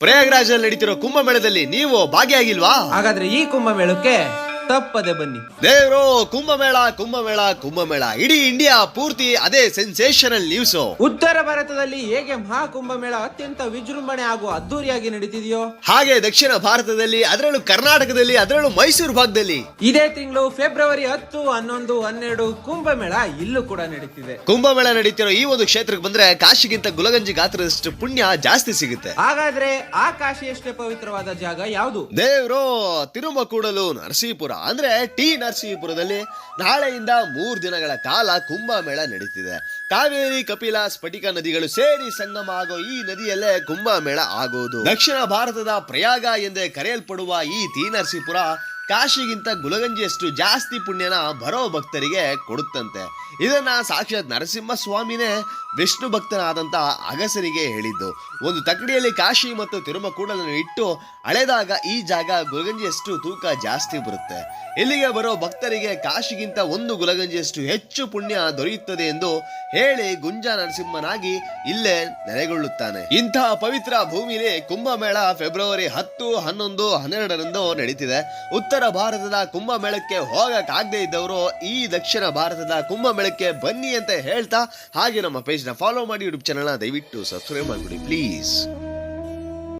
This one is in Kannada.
ಪ್ರಯಾಗ್ರಾಜಲ್ಲಿ ನಡೀತಿರೋ ಕುಂಭಮೇಳದಲ್ಲಿ ನೀವು ಭಾಗಿಯಾಗಿಲ್ವಾ? ಹಾಗಾದ್ರೆ ಈ ಕುಂಭಮೇಳಕ್ಕೆ ತಪ್ಪದೆ ಬನ್ನಿ. ದೇವ್ರು ಕುಂಭಮೇಳ ಕುಂಭಮೇಳ ಕುಂಭಮೇಳ. ಇಡೀ ಇಂಡಿಯಾ ಪೂರ್ತಿ ಅದೇ ಸೆನ್ಸೇಷನಲ್ ನ್ಯೂಸ್ ಉತ್ತರ ಭಾರತದಲ್ಲಿ ಹೇಗೆ ಮಹಾಕುಂಭಮೇಳ ಅತ್ಯಂತ ವಿಜೃಂಭಣೆ ಹಾಗೂ ಅದ್ದೂರಿಯಾಗಿ ನಡೀತಿದೆಯೋ? ಹಾಗೆ ದಕ್ಷಿಣ ಭಾರತದಲ್ಲಿ ಅದರಲ್ಲೂ ಕರ್ನಾಟಕದಲ್ಲಿ ಅದರಲ್ಲೂ ಮೈಸೂರು ಭಾಗದಲ್ಲಿ. ಇದೇ ತಿಂಗಳು ಫೆಬ್ರವರಿ ಹತ್ತು ಹನ್ನೊಂದು ಹನ್ನೆರಡು ಕುಂಭಮೇಳ ಇಲ್ಲೂ ಕೂಡ ನಡೀತಿದೆ. ಕುಂಭಮೇಳ ನಡೀತಿರೋ ಈ ಒಂದು ಕ್ಷೇತ್ರಕ್ಕೆ ಬಂದ್ರೆ ಕಾಶಿಗಿಂತ ಗುಲಗಂಜಿ ಗಾತ್ರದಷ್ಟು ಪುಣ್ಯ ಜಾಸ್ತಿ ಸಿಗುತ್ತೆ. ಹಾಗಾದ್ರೆ ಆ ಕಾಶಿಯಷ್ಟೇ ಪವಿತ್ರವಾದ ಜಾಗ ಯಾವುದು? ದೇವ್ರು ತಿರುಮಕೂಡಲು ನರಸೀಪುರ. ಅಂದ್ರೆ ಟಿ ನರಸೀಪುರದಲ್ಲಿ ನಾಳೆಯಿಂದ ಮೂರು ದಿನಗಳ ಕಾಲ ಕುಂಭಮೇಳ ನಡೀತಿದೆ. ಕಾವೇರಿ ಕಪಿಲ ಸ್ಫಟಿಕ ನದಿಗಳು ಸೇರಿ ಸಂಗಮ ಆಗೋ ಈ ನದಿಯಲ್ಲೇ ಕುಂಭಮೇಳ ಆಗೋದು. ದಕ್ಷಿಣ ಭಾರತದ ಪ್ರಯಾಗ ಎಂದೇ ಕರೆಯಲ್ಪಡುವ ಈ ಟಿ ನರಸೀಪುರ ಕಾಶಿಗಿಂತ ಗುಲಗಂಜಿಯಷ್ಟು ಜಾಸ್ತಿ ಪುಣ್ಯನ ಬರೋ ಭಕ್ತರಿಗೆ ಕೊಡುತ್ತಂತೆ. ಇದನ್ನ ಸಾಕ್ಷಾತ್ ನರಸಿಂಹ ಸ್ವಾಮಿನೇ ವಿಷ್ಣು ಭಕ್ತನಾದಂತ ಅಗಸರಿಗೆ ಹೇಳಿದ್ದು. ಒಂದು ತಕ್ಕಡಿಯಲ್ಲಿ ಕಾಶಿ ಮತ್ತು ತಿರುಮಕೂಡಲನ್ನು ಇಟ್ಟು ಅಳೆದಾಗ ಈ ಜಾಗ ಗುಲಗಂಜಿಯಷ್ಟು ತೂಕ ಜಾಸ್ತಿ ಬರುತ್ತೆ. ಇಲ್ಲಿಗೆ ಬರೋ ಭಕ್ತರಿಗೆ ಕಾಶಿಗಿಂತ ಒಂದು ಗುಲಗಂಜಿಯಷ್ಟು ಹೆಚ್ಚು ಪುಣ್ಯ ದೊರೆಯುತ್ತದೆ ಎಂದು ಹೇಳಿ ಗುಂಜಾ ನರಸಿಂಹನಾಗಿ ಇಲ್ಲೇ ನೆಲೆಗೊಳ್ಳುತ್ತಾನೆ. ಇಂತಹ ಪವಿತ್ರ ಭೂಮಿಲಿ ಕುಂಭಮೇಳ ಫೆಬ್ರವರಿ ಹತ್ತು, ಹನ್ನೊಂದು, ಹನ್ನೆರಡರಂದು ನಡೀತಿದೆ. ಉತ್ತರ ಭಾರತದ ಕುಂಭಮೇಳಕ್ಕೆ ಹೋಗಕ್ಕಾಗದೇ ಇದ್ದವರು ಈ ದಕ್ಷಿಣ ಭಾರತದ ಕುಂಭಮೇಳಕ್ಕೆ ಬನ್ನಿ ಅಂತ ಹೇಳ್ತಾ ಹಾಗೆ ನಮ್ಮ ಪೇಜ್ನ ಫಾಲೋ ಮಾಡಿ ಯೂಟ್ಯೂಬ್ ಚಾನಲ್ನ ದಯವಿಟ್ಟು ಸಬ್ಸ್ಕ್ರೈಬ್ ಮಾಡಿಬಿಡಿ ಪ್ಲೀಸ್